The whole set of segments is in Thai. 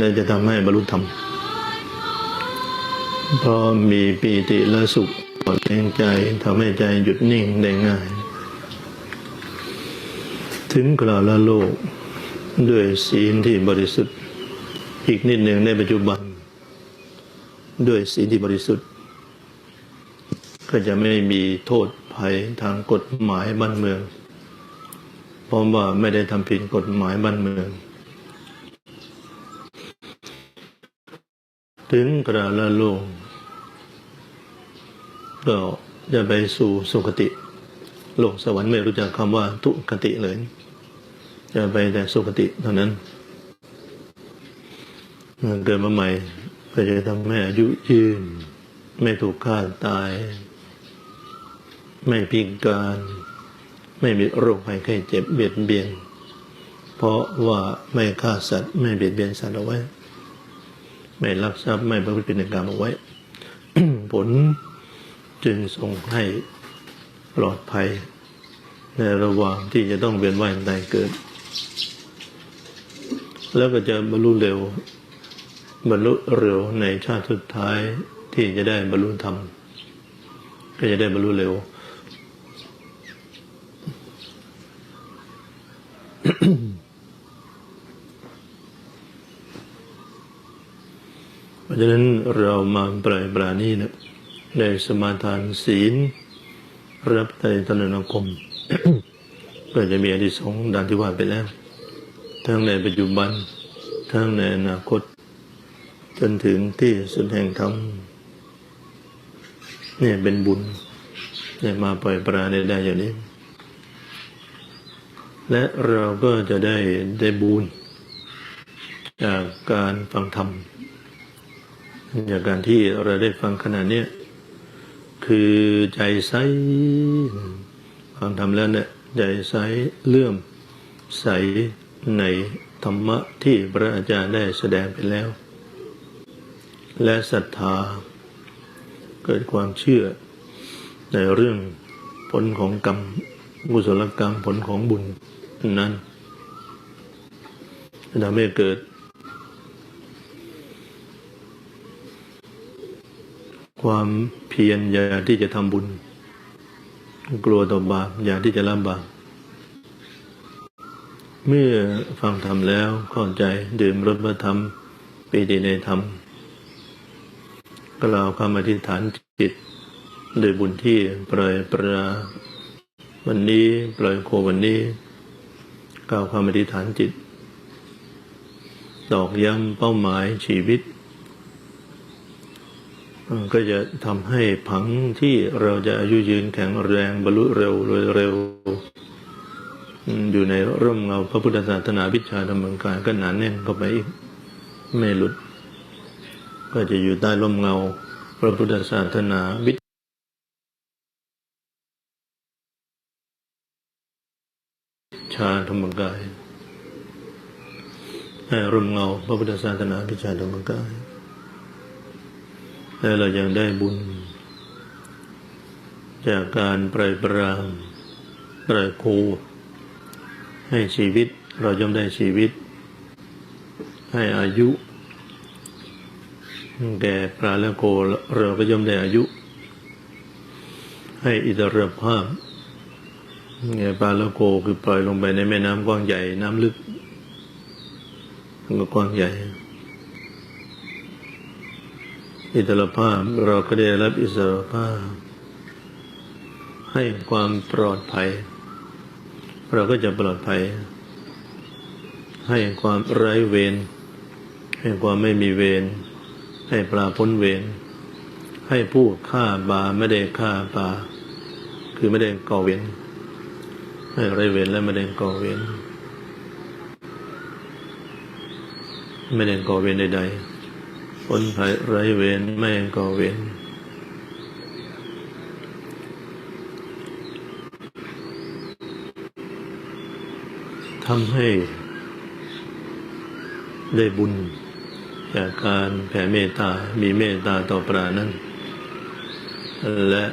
ในปัจจุบันน่าจะทำให้บรรลุธรรมเพราะมีปีติและสุขปลอดแรงใจทำให้ใจหยุดนิ่งได้ง่าย ถึงกล่าวละโลกด้วยศีลที่บริสุทธิ์ อีกนิดหนึ่งในปัจจุบัน ด้วยศีลที่บริสุทธิ์ ก็จะไม่มีโทษภัยทางกฎหมายบ้านเมือง เพราะว่าไม่ได้ทำผิดกฎหมายบ้านเมือง ถึงกระละโลกก็จะไปสู่สุคติ โลกสวรรค์ไม่รู้จักคำว่าทุคติเลย จะไปแต่สุคติเท่านั้นเกิดมาใหม่ก็จะทำให้อายุยืน ไม่ถูกฆ่าตาย ไม่พิการ ไม่มีโรคภัยไข้เจ็บเบียดเบียน เพราะว่าไม่ฆ่าสัตว์ ไม่เบียดเบียนสัตว์เอาไว้ ไม่ลักทรัพย์ไม่ประพฤติผิดในกรรมเอาไว้ ผลจึงส่งให้ปลอดภัย ในระหว่างที่จะต้องเวียนว่ายตายเกิด แล้วก็จะบรรลุเร็ว บรรลุเร็วในชาติสุดท้ายที่จะได้บรรลุธรรมก็จะได้บรรลุเร็วเพ ราะฉะนั้นเรามาปล่อยปราณีนะในสมาทานศีล รับในตนนคมก็จะมีอธิสงดังที่ว่าไปแล้ว ทั้งในปัจจุบัน ทั้งในอนาคต จนถึงที่สุดแห่งธรรมเนี่ยเป็นบุญเนี่ยมาปล่อยปลาเนี่ยได้อย่างนี้ และเราก็จะได้ได้บุญจากการฟังธรรม จากการที่เราได้ฟังขนาดนี้คือใจใสฟังธรรมแล้วเนี่ยใจใสเลื่อมใสในธรรมะที่พระอาจารย์ได้แสดงไปแล้ว และศรัทธา เกิดความเชื่อในเรื่องผลของกรรมกุศลกรรมผลของบุญนั้นทำให้เกิด ความเพียรอยากที่จะทำบุญ กลัวต่อบาปอยากที่จะละบาปเมื่อฟังธรรมแล้วเข้าใจดื่มรสพระธรรมปีติในธรรมก็เราคำอธิษฐานจิตโดยบุญที่ปล่อยปราวันนี้ปล่อยโควันนี้กล่าวคำอธิษฐานจิต ดอกย้ำเป้าหมายชีวิต ก็จะทำให้ผังที่เราจะอายุยืนแข็งแรงบรรลุเร็วรวยเร็ว อยู่ในร่มเงาพระพุทธศาสนาวิชาธรรมกายก็หนานแน่นเข้าไปอีกไม่หลุด ก็จะอยู่ใต้ร่มเงา พระพุทธศาสนาวิชาธรรมกายให้ร่มเงาพระพุทธศาสนาวิชาธรรมกาย และเรายังได้บุญ จากการปล่อยปรามปล่อยครูให้ชีวิตเราย่อมได้ชีวิต ให้อายุ แก่ปลาและโคเราก็ย่อมได้อายุ ให้อิสรภาพแก่ปลาและโคคือปล่อยลงไปในแม่น้ำกว้างใหญ่น้ำลึกก็กว้างใหญ่ อิสรภาพเราก็ได้รับอิสรภาพ ให้ความปลอดภัย เราก็จะปลอดภัย ให้ความไร้เวรให้ความไม่มีเวรให้ปลาพ้นเวรให้ผู้ฆ่าบาไม่ได้ฆ่าปลาคือไม่ได้ก่อเวรให้ไร้เวรและไม่ได้ก่อเวรไม่ได้ก่อเวรใดๆ พ้นภัยไรเวรไม่ก่อเวรทำให้ได้บุญ จากการแผ่เมตตา มีเมตตาต่อปลานั้น และ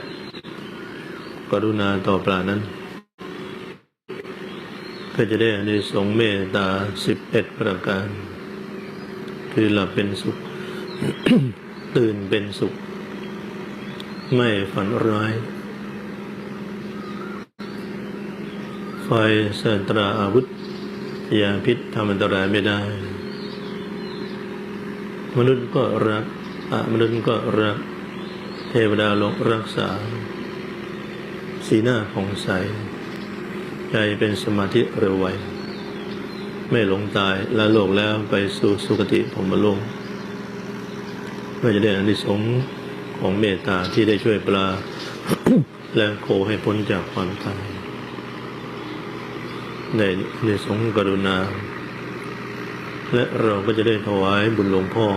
กรุณาต่อปลานั้น ก็จะได้ในสงส์เมตตาสิบเอ็ดประการ คือหลับเป็นสุข ตื่นเป็นสุข ไม่ฝันร้ายไฟสัตราอาวุธยาพิษทำอันตรายไม่ได้ มนุษย์ก็รักอะมนุษย์ก็รัก เทวดาลงรักษา สีหน้าผ่องใส ใจเป็นสมาธิเร็วไว ไม่หลงตายและโลกแล้วไปสู่สุคติผมโลก ก็จะได้อานิสงส์ของเมตตาที่ได้ช่วยปลา และโคให้พ้นจากความตายได้ในสงส์กรุณา และเราก็จะได้ถวายบุญหลวงพ่อ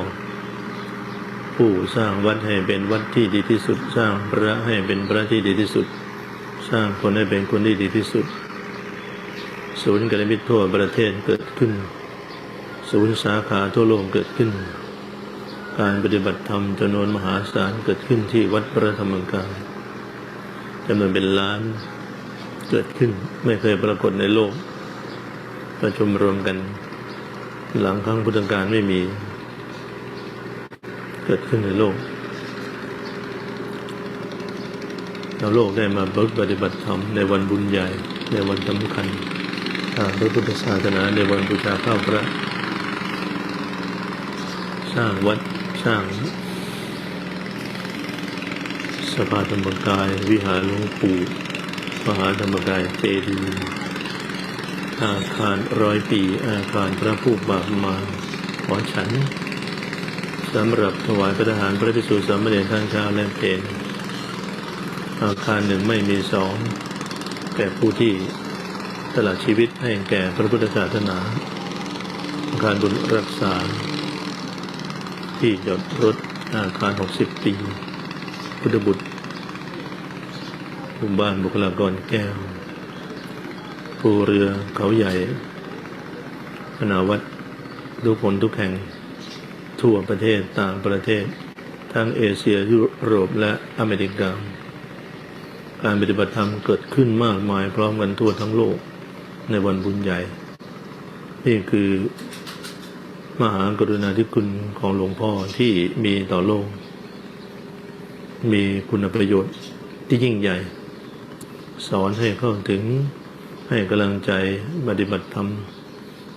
ผู้สร้างวัดให้เป็นวัดที่ดีที่สุด สร้างพระให้เป็นพระที่ดีที่สุด สร้างคนให้เป็นคนที่ดีที่สุด ศูนย์กัลยาณมิตรทั่วประเทศเกิดขึ้น ศูนย์สาขาทั่วโลกเกิดขึ้น การปฏิบัติธรรมจำนวนมหาศาลเกิดขึ้นที่วัดพระธรรมกายจำนวนเป็นล้านเกิดขึ้นไม่เคยปรากฏในโลก ประชุมรวมกัน หลังครั้งพุทธกาลไม่มี เกิดขึ้นในโลกชาวโลกได้มาปฏิบัติธรรมในวันบุญใหญ่ในวันสำคัญทางพระพุทธศาสนาในวันบูชาข้าวพระ สร้างวัด สร้างสภาธรรมกาย วิหารหลวงปู่มหาธรรมกายเจดีย์อาคารร้อยปี อาคารพระผู้บาปมาขอฉันสำหรับถวายพระทหารพระภิกษุสามเณรทางช้าและเพลอาคารหนึ่งไม่มีสองแก่ผู้ที่ตลาดชีวิตให้แก่พระพุทธศาสนาอาคารบุญรักษา ที่จอดรถอาคาร 60 ปีพุทธบุตรหมู่บ้านบุคลากรแก้วภูเรือเขาใหญ่พนาวัดทุกคนทุกแห่ง ทั่วประเทศต่างประเทศ ทั้งเอเชียยุโรปและอเมริกา การปฏิบัติธรรมเกิดขึ้นมากมายพร้อมกันทั่วทั้งโลกในวันบุญใหญ่ นี่คือ มหากรุณาธิคุณของหลวงพ่อที่มีต่อโลก มีคุณประโยชน์ที่ยิ่งใหญ่ สอนให้เข้าถึงให้กำลังใจปฏิบัติธรรม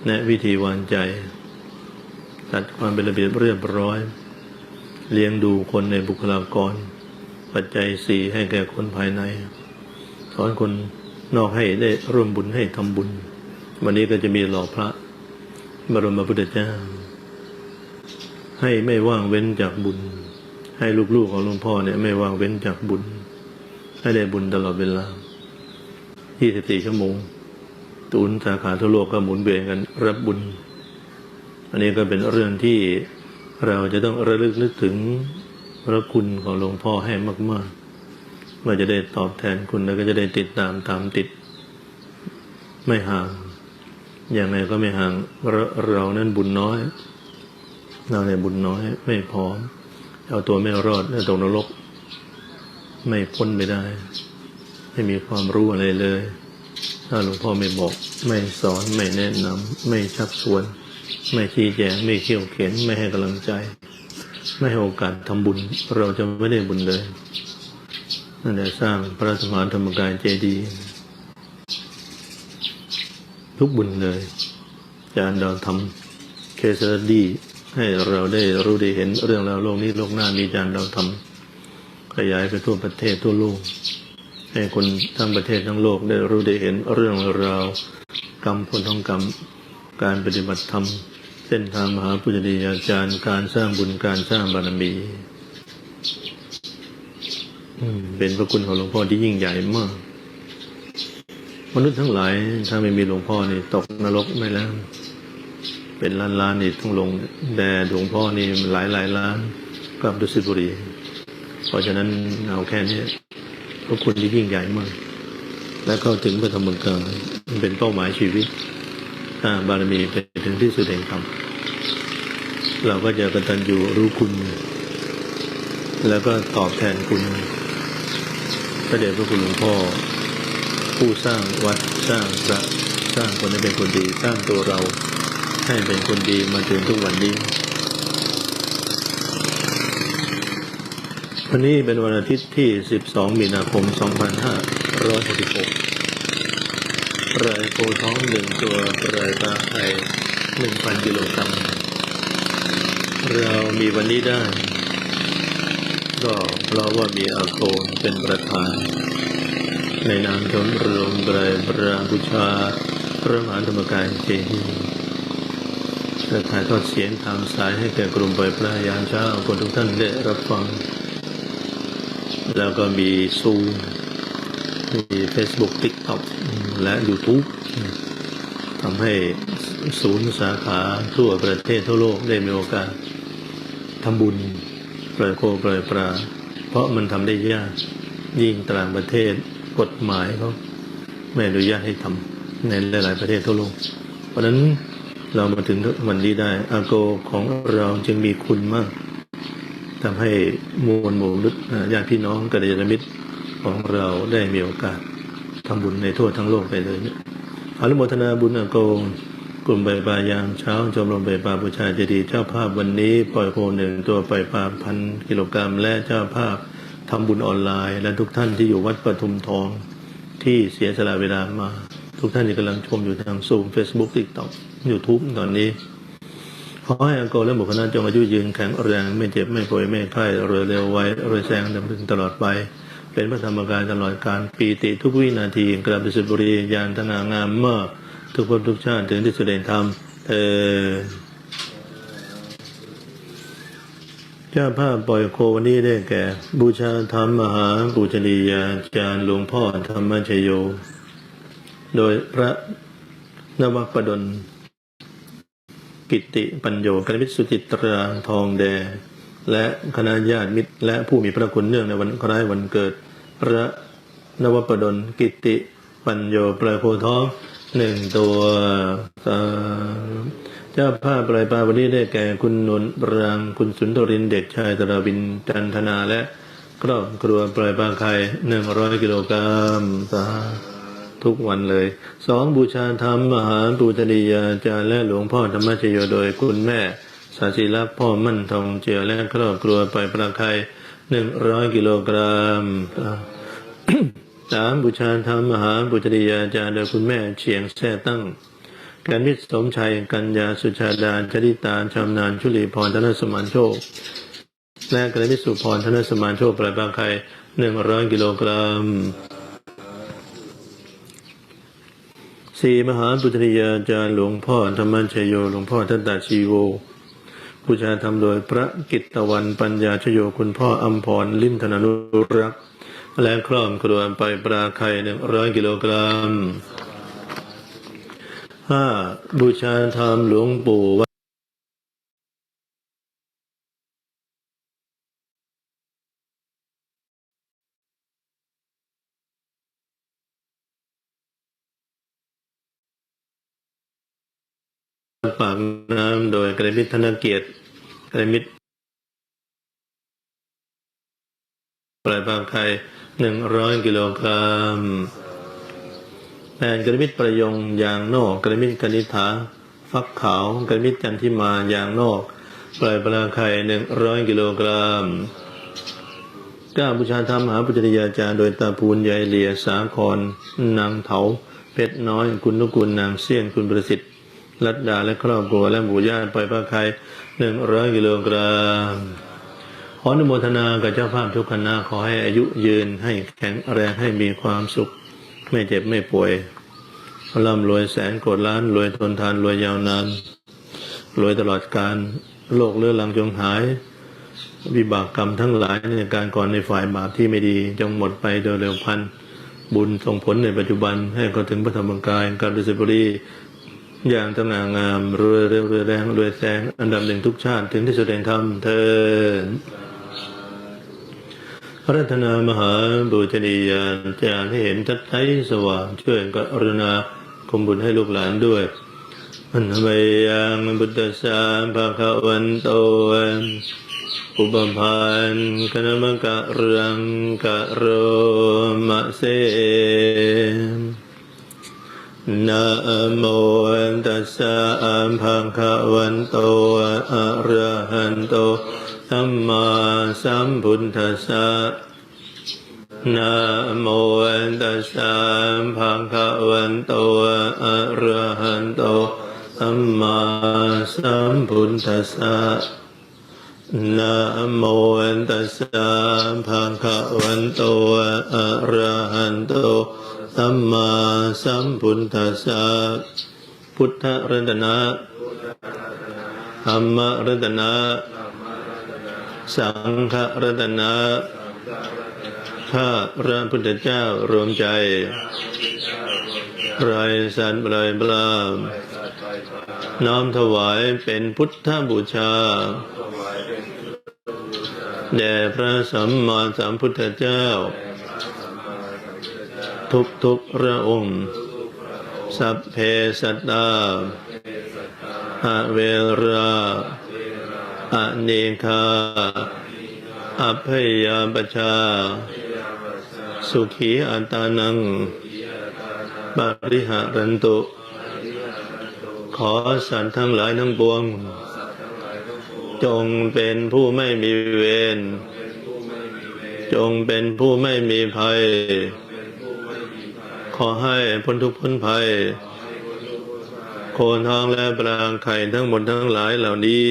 แนะวิธีวางใจจัดความเป็นระเบียบเรียบร้อย เลี้ยงดูคนในบุคลากร ปัจจัยสี่ให้แก่คนภายใน สอนคนนอกให้ได้ร่วมบุญให้ทำบุญ วันนี้ก็จะมีหล่อพระ บรมพุทธเจ้า ให้ไม่ว่างเว้นจากบุญ ให้ลูกๆของหลวงพ่อเนี่ยไม่ว่างเว้นจากบุญ ให้ได้บุญตลอดเวลา 24 ชั่วโมงตูนสาขาทั่วโลกก็หมุนเวียนกันรับบุญ อันนี้ก็เป็นเรื่องที่เราจะต้องระลึกนึกถึงพระคุณของหลวงพ่อให้มากๆเมื่อจะได้ตอบแทนคุณแล้วก็จะได้ติดตามตามติด ไม่ห่าง ย่างไรก็ไม่ห่างเราเรานั้นบุญน้อย เราเนี่ยบุญน้อย ไม่พร้อม เอาตัวไม่รอดแล้วตกนรก ไม่พ้นไม่ได้ ไม่มีความรู้อะไรเลย ถ้าหลวงพ่อไม่บอก ไม่สอนไม่แนะนำไม่ชักชวน ไม่ชี้แจงไม่เขี่ยวเข็น ไม่ให้กำลังใจ ไม่ให้โอกาสทำบุญ เราจะไม่ได้บุญเลยนั่นแหละสร้างพระสมานธรรมกายเจดีย์ ทุกบุญเลยอาจารย์ดาวทำเคสดีให้เราได้รู้ได้เห็นเรื่องราวโลกนี้โลกหน้ามีอาจารย์ดาวทำขยายไปทั่วประเทศทั่วโลก ให้คนทั้งประเทศทั้งโลกได้รู้ได้เห็นเรื่องราวกรรมผลของกรรมการปฏิบัติธรรม เส้นทางมหาปุญญาจารย์การสร้างบุญการสร้างบารมีอืมเป็นพระคุณของหลวงพ่อที่ยิ่งใหญ่มาก มนุษย์ทั้งหลาย ถ้าไม่มีหลวงพ่อนี่ตกนรกไม่แล้ว เป็นล้านล้านๆนี่ต้องลงแด่หลวงพ่อนี่หลายหลายล้านกลับดุสิตบุรี เพราะฉะนั้นเอาแค่นี้พระคุณที่ยิ่งใหญ่มาก และเข้าถึงพระธรรมกายมันเป็นเป้าหมายชีวิตถ้าบารมีไปถึงที่สุดแห่งธรรมเราก็จะกตัญญูรู้คุณ แล้วก็ตอบแทนคุณพระเดชพระคุณหลวงพ่อ ผู้สร้างวัดสร้างพระสร้างคนให้เป็นคนดีสร้างตัวเราให้เป็นคนดีมาจนทุกวันนี้ วันนี้เป็นวันอาทิตย์ที่ 12 มีนาคม 2566รายโพท้องหนึ่งตัวรายปลาไข่หนึ่งพันกิโลกรัมเรามีวันนี้ได้ ก็เพราะว่ามีอาโกเป็นประธาน ในนามชมรมไตรปราบูชา พระมหาธรรมกายเจดีย์จะถ่ายทอดเสียงทางสายให้แก่กลุ่มปล่อยปลายยามเช้าคนทุกท่านได้รับฟัง แล้วก็มีซูมมี Facebook TikTok และ YouTube ทำให้ศูนย์สาขาทั่วประเทศทั่วโลกได้มีโอกาสทำบุญปล่อยโคปล่อยปลาเพราะมันทำได้ยากยิ่งต่างประเทศ กฎหมายเขาไม่อนุญาตให้ทำในหลาย ๆ ประเทศทั่วโลก เพราะฉะนั้นเรามาถึงวันนี้ได้อาโกของเราจึงมีคุณมากทำให้มวลหมู่มนุษย์อ่าญาติพี่น้องกัลยาณมิตรของเราได้มีโอกาสทำบุญในทั่วทั้งโลกไปเลยเนี่ยอนุโมทนาบุญอาโกกลุ่มใบปลายามเช้าชมรมใบปลาบูชาเจดีย์เจ้าภาพวันนี้ ปล่อยโคหนึ่งตัวปล่อยปลาพันกิโลกรัมและเจ้าภาพ ทำบุญออนไลน์ และทุกท่านที่อยู่วัดปทุมทองที่เสียสละเวลามา ทุกท่านที่กำลังชมอยู่ทางซูม Facebook TikTok YouTube ตอนนี้ ขอให้อังโกและบุคคลนั้นจงอายุยืนแข็งแรงไม่เจ็บไม่ป่วยไม่ไข้รวยเร็วไวรวยแซงดำลึงตลอดไป เป็นพระธรรมกายตลอดการปีติทุกวินาทีกราบดิสุบุรียานธนางามมากทุกภพทุกชาติถึงที่สุดแห่งธรรมเออเจ้าภาพปล่อยโควันนี้ได้แก่ บูชาธรรมมหาปูชนียาจารย์หลวงพ่อธรรมชโย โดยพระนวปดลกิติปัญโยกรมิตสุจิตราทองแดงและคณะญาติมิตร และผู้มีพระคุณเนื่องในวันคล้ายวันเกิด พระนวปดลกิติปัญโยปลายโพธิ์ท้องหนึ่งตัวสา เจ้าภาพปลายปลาวันนี้ได้แก่คุณนนท์ปรางคุณสุนทรินเด็กชายตราบินจันทนาและครอบครัวปลายปลาไข่หนึ่งร้อยกิโลกรัมสาทุกวันเลยสองบูชาธรรมมหาปูชนียาจารย์และหลวงพ่อธรรมชโยโดยคุณแม่สาศิลักพ่อมั่นทองเจียและครอบครัวไปประคายหนึ่งร้อยกิโลกรัมสามบูชาธรรมมหาปุจริยาจารย์โดยคุณแม่เฉียงแท่ตั้ง การมิตรสมชัย กัญญาสุชาดาจริตาชำนาญชุลีพรธนสมานโชคและการมิสุพรธนสมานโชคปลายบางไคหนึ่งร้อยกิโลกรัมสี่มหาปุจริยาจารย์หลวงพ่อธรรมชโยหลวงพ่อทัตตาชีโวบูชาธรรมโดยพระกิตตวันปัญญาชโยคุณพ่ออัมพรลิมธนานุรักษ์และครอบครัวไปปลาไข่หนึ่งร้อยกิโลกรัม ห้าบูชาธรรมหลวงปู่วัดปากน้ำโดยกระมิตรธนเกียรติกระมิตรปลายบางไข่หนึ่งร้อยกิโลกรัม แผ่นกระมิดประยงยางนอก กระมิดกนิฐาฟักขาวกระมิดจันทิมายางนอก ปลายปลาไข่หนึ่งร้อยกิโลกรัมก้าบูชาธรรมมหาปุจริยาจารย์โดยตาภูนยายเหลียสาครนางเถา เพชรน้อยคุณนุกุลนางเสี้ยนคุณประสิทธิ์รัตดาและครอบครัวและหมู่ญาติปล่อยปลาไข่หนึ่งร้อยกิโลกรัมขออนุโมทนากับเจ้าภาพทุกคณะขอให้อายุยืนให้แข็งแรงให้มีความสุข ไม่เจ็บไม่ป่วยร่ำรวยแสนโกดล้าน รวยทนทานรวยยาวนาน รวยตลอดการโลกเลือลังจงหาย วิบากกรรมทั้งหลายในการก่อนในฝ่ายบาปที่ไม่ดีจงหมดไปโดยเร็วพันบุญส่งผลในปัจจุบันให้เขาถึงพระธรรมกายการดุสิตบรีอย่างตำนางามรวยเร็วรวยแรงรวยแซงอันดับหนึ่งทุกชาติถึงที่สุดแห่งธรรมเทินพ ระรัตนามหาบุชนียานจารย์ให้เห็นชัดใสสว่างช่วยกรุณาคมบุญให้ลูกหลานด้วยอันเมยังบุตตสาภาควันโตอุปพันธ์คณมกะรังกะโรมะเสนะโมตัสสะภะควันโตอะระหันโต สัมมาสัมพุทธัสสะนะโมตัสสะภะคะวันโตอะระหันโตสัมมาสัมพุทธัสสะนะโมตัสสะภะคะวันโตอะระหันโตสัมมาสัมพุทธัสสะพุทธรัตนะธรรมรัตนะ สังฆรัตนะข้าพระพุทธเจ้ารวมใจไรสันไรบลามน้อมถวายเป็นพุทธบูชา แด่พระสัมมาสัมพุทธเจ้า ทุกทุกพระองค์ สัพเพสัตตาอเวรา อเนคาอภยาปชา สุขีอัตานังปริหารันตุ ขอสัตว์ทั้งหลายทั้งปวง จงเป็นผู้ไม่มีเวร จงเป็นผู้ไม่มีภัย ขอให้พ้นทุกข์พ้นภัย โคนทองและปรางไข่ทั้งหมดทั้งหลายเหล่านี้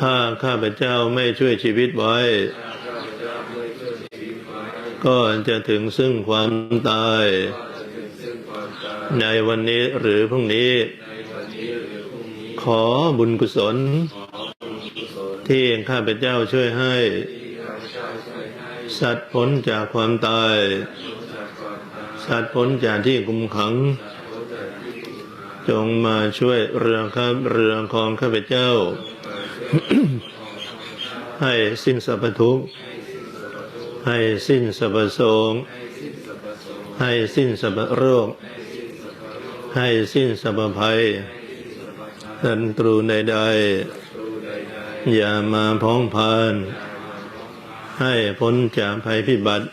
ถ้าข้าพเจ้าไม่ช่วยชีวิตไว้ ก็จะถึงซึ่งความตาย ในวันนี้หรือพรุ่งนี้ ขอบุญกุศล ที่ข้าพเจ้าช่วยให้ สัตว์พ้นจากความตาย สัตว์พ้นจากที่กุมขังจงมาช่วยเรื่องครับเรื่องของข้าพเจ้า ให้สิ้นสรรพทุกข์ให้สิ้นสรรพโศกให้สิ้นสรรพโรค ให้สิ้นสรรพภัยศัตรูใดๆอย่ามาพ้องพาน ให้พ้นจากภัยพิบัติ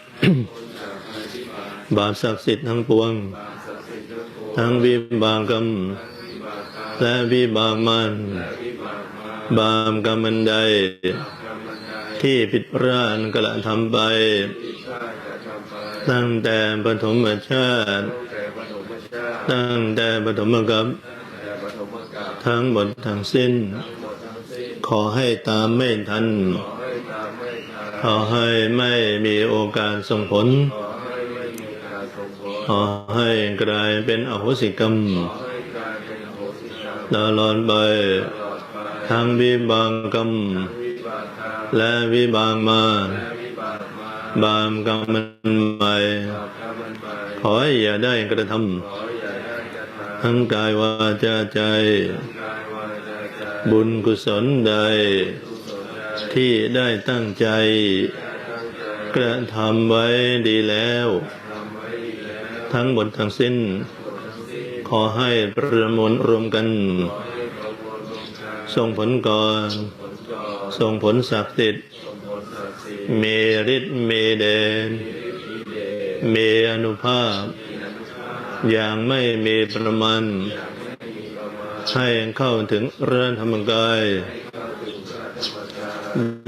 บาปศักดิ์สิทธิ์ทั้งปวง ทั้งวิบากกรรมและวิบากมัน บาปกรรมันใด ที่ผิดพลาดกระทำไป ตั้งแต่ปฐมชาติ ตั้งแต่ปฐมกัปทั้งหมดทั้งสิ้น ขอให้ตามไม่ทัน ขอให้ไม่มีโอกาสส่งผล ขอให้กลายเป็นอโหสิกรรมตลอดไป ทั้งวิบากกรรมและวิบากมา บามกรรมใหม่ขออย่าได้กระทำทั้งกายวาจาใจ บุญกุศลใด ที่ได้ตั้งใจ กระทำไว้ดีแล้ว ทั้งหมดทั้งสิ้น ขอให้ประมวลรวมกัน ส่งผลก่อนส่งผลศักดิ์สิทธิ์เมฤทธิ์เมเดน เมอนุภาพ อย่างไม่มีประมาณให้เข้าถึงเรือนธรรมกาย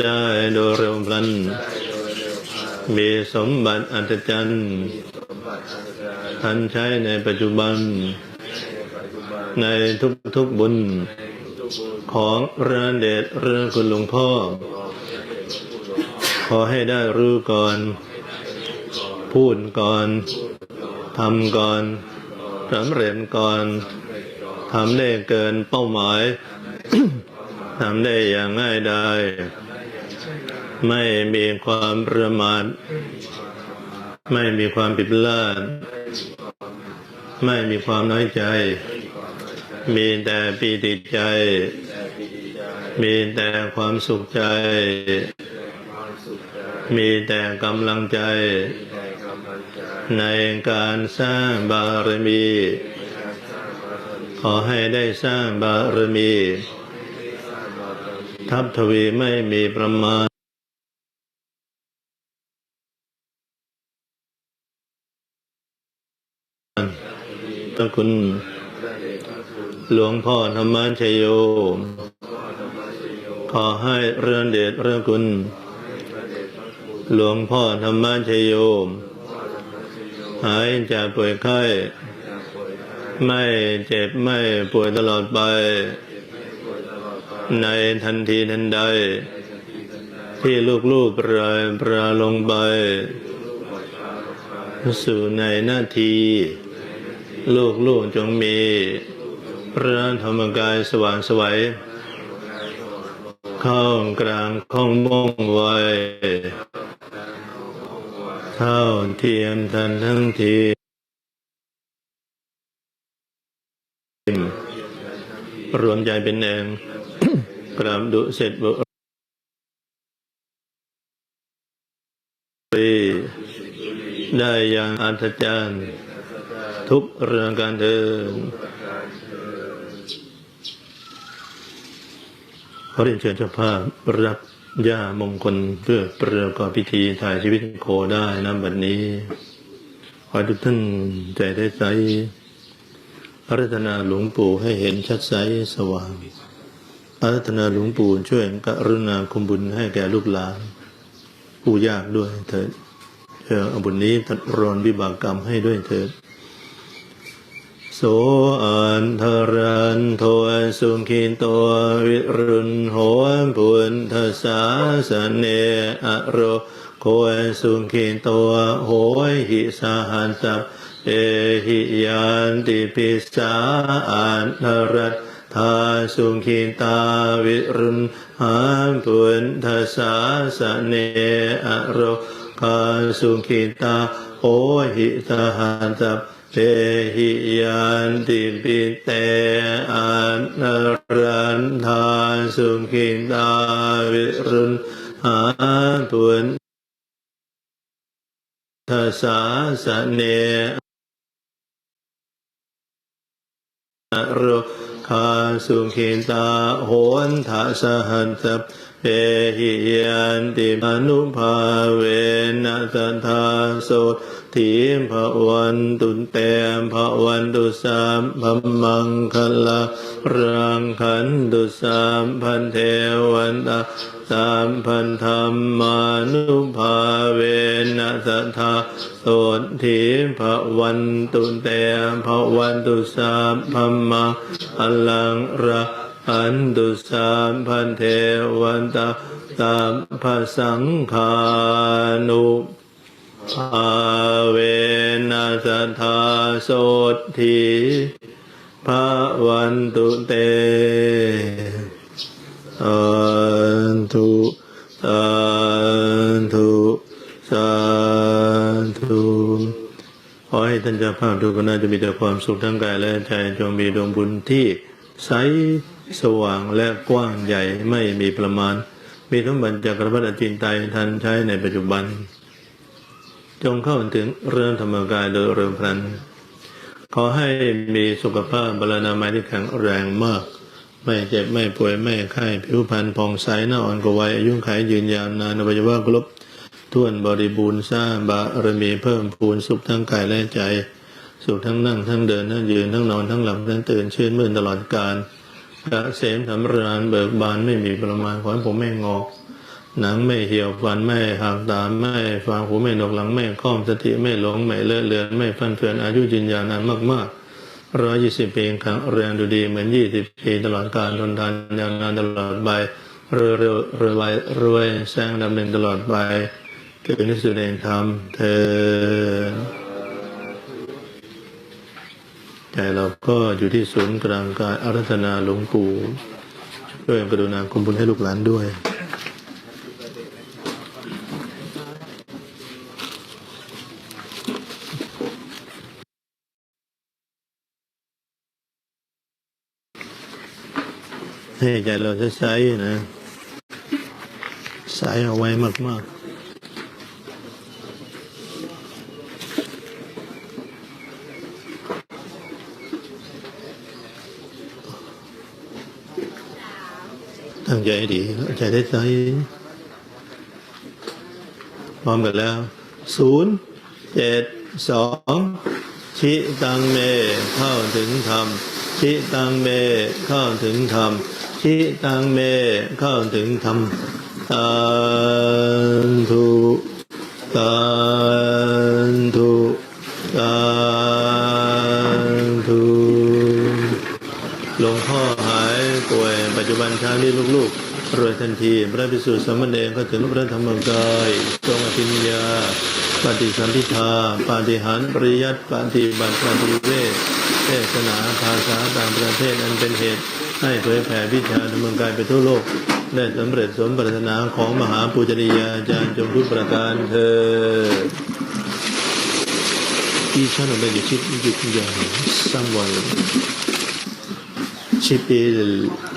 ได้โดยเร็วพลัน มีสมบัติอัศจรรย์ทันใช้ในปัจจุบัน ในทุกๆบุญ ของเรือนเดชเรือนคุณหลวงพ่อ ขอให้ได้รู้ก่อน พูดก่อนทำก่อนสำเร็จก่อนทำได้เกินเป้าหมายทำได้อย่างง่ายดายไม่มีความประมาทไม่มีความผิดพลาดไม่มีความน้อยใจ มีแต่ปีติใจ มีแต่ความสุขใจ มีแต่กำลังใจ ในการสร้างบารมี ขอให้ได้สร้างบารมี ทับทวีไม่มีประมาณคุณ หลวงพ่อธรรมชโย ขอให้เรือนเดชเรืองคุณ หลวงพ่อธรรมชโย หายจากป่วยไข้ ไม่เจ็บไม่ป่วยตลอดไป ในทันทีทันใด ที่ลูกๆปรายปราลงไป สู่ในหน้าที ลูกๆจงมี พระธรรมกายสว่างไสวัยเข้ากลางข้องมองไว้เท่าเทียมทันทั้งทีรวมใจเป็นเองกราบดุเสร็จบุรีได้อย่างอัศจรรย์ทุกเรื่องการเดินขอ เรียนเชิญเจ้าภาพรับย่ามงคลเพื่อประกอบพิธีถ่ายชีวิตโคได้นะบัดนี้ ขอทุกท่านใจได้ใสอารัธนาหลวงปู่ให้เห็นชัดใสสว่างอารัธนาหลวงปู่ช่วยกรุณาคุมบุญให้แก่ลูกหลาน ผู้ยากด้วยเถิดเพื่ออาบุญนี้ตัดรอนวิบากกรรมให้ด้วยเถิดโสอันทรันโทสุขิโตวิร สเนอโรโคสุขิโตโหหิสหันตเอหิยันติปิสาอันทรัตทาสุขิตาวิรุณหาปุณทสาสเนอโรคาสุขิตาโหหิสหันต เตหิยันติปิเตอันนรันทาสุขิตาวิรุณหาปุณทัสสาสเนโรคาสุขิตาโหนทัสหันต เปหิยันติมนุภาเวนะสัทธาโสทีมภวันตุเตมภวันตุสามพมังคลารังขันตุสามพันเทวันตาสามพันธรรมานุภาเวนะสัทธาโสทีมภวันตุเตมภวันตุสามพมังอลังระ อันตุสามพันเทวันตาสามภสังฆานุอาเวนัสทธาโสทีภาวันตุเตสันทุสันทุสันทุขอให้ท่านเจ้าภาพทุกคนน่าจะมีแต่ความสุขทั้งกายและใจจงมีดวงบุญที่ใส สว่างและกว้างใหญ่ไม่มีประมาณ มีทั้งบัญจักรพรรดิจินไตยทันใช้ในปัจจุบัน จงเข้าถึงเรื่องธรรมกายโดยเริ่มพลัน ขอให้มีสุขภาพบรรณามัยที่แข็งแรงมาก ไม่เจ็บไม่ป่วยไม่ไข้ผิวพรรณผ่องใสหน้าอ่อนกว่าวัยอายุขัยยืนยาวนานอวัยวะครบถ้วนบริบูรณ์สร้างบารมีเพิ่มพูนสุขทั้งกายและใจ สุขทั้งนั่งทั้งเดินทั้งยืนทั้งนอนทั้งหลับทั้งตื่นชื่นมื่นตลอดกาล กระเสมสำราญเบิกบานไม่มีประมาณขอให้ผมไม่งอกหนังไม่เหี่ยวฟันไม่หักตาไม่ฟางหูไม่หนวกหลังไม่คล่อมสติไม่หลงไม่เลอะเลือนไม่ฟันเฟือนอายุยืนยาวนานมากๆร้อยยี่สิบปีครั้งแรงดูดีเหมือนยี่สิบปีตลอดการทนทานยาวนานตลอดไปรวยรวยรวยรวยแสงดำหนึ่งตลอดไปถึงที่สุดแห่งธรรมเธอ ใจเราก็อยู่ที่ศูนย์กลางกายอารัธนาหลวงปู่ช่วยกรุณาคุมบุญให้ลูกหลานด้วยให้ใจเราใช้นะใส่เอาไว้มาก ๆ ตั้งใจดีใจได้ใจพร้อมกันแล้วศูนย์เจ็ดสองชิตังเมเข้าถึงธรรมชิตังเมเข้าถึงธรรมชิตังเมเข้าถึงธรรมสา วยปัจจุบันเช้านี้ลูกๆ รวยทันที พระภิกษุสามเณรก็ถึงพระธรรมกายทรงอภิญญา ปฏิสัมพิทาปาฏิหารปริยัติปฏิบัติปฏิเวทเทศนาภาษาต่างประเทศอันเป็นเหตุ ให้เผยแผ่วิชาธรรมกายไปทั่วโลก ได้สำเร็จสมปรารถนาของมหาปูจนียาจารย์จงทุกประการเธอที่ฉันไม่ได้คิดยุดยาวสังวันชิปีลปีโยดีมีบิดาโชหันมาริวางบุกติชนกิโลกรัมมือความแสามานิพาติตโยงคงทั้งหาชีโกแห่งบกหาชีโกส่งบุตรชิบเ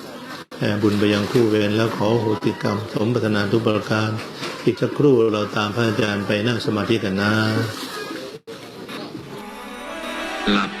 บุญไปยังคู่เวรแล้วขอโหติกรรม สมปรารถนาทุกประการ อีกสักครู่เราตามพระอาจารย์ไปนั่งสมาธิกันนะหลับ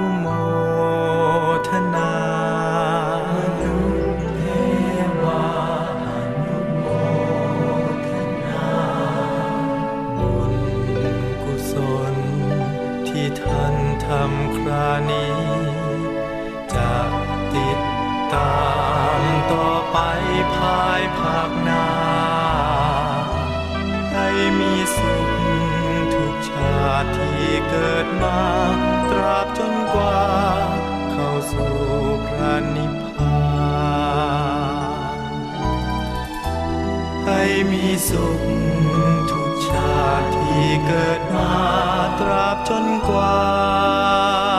ุ นีจะติดตามต่อไปภายภาคหน้า ให้มีสุขทุกชาติที่เกิดมา ตราบจนกว่า เข้าสู่พระนิพพานให้มีสุขทุกชาติที่เกิดมา ตราบจนกว่า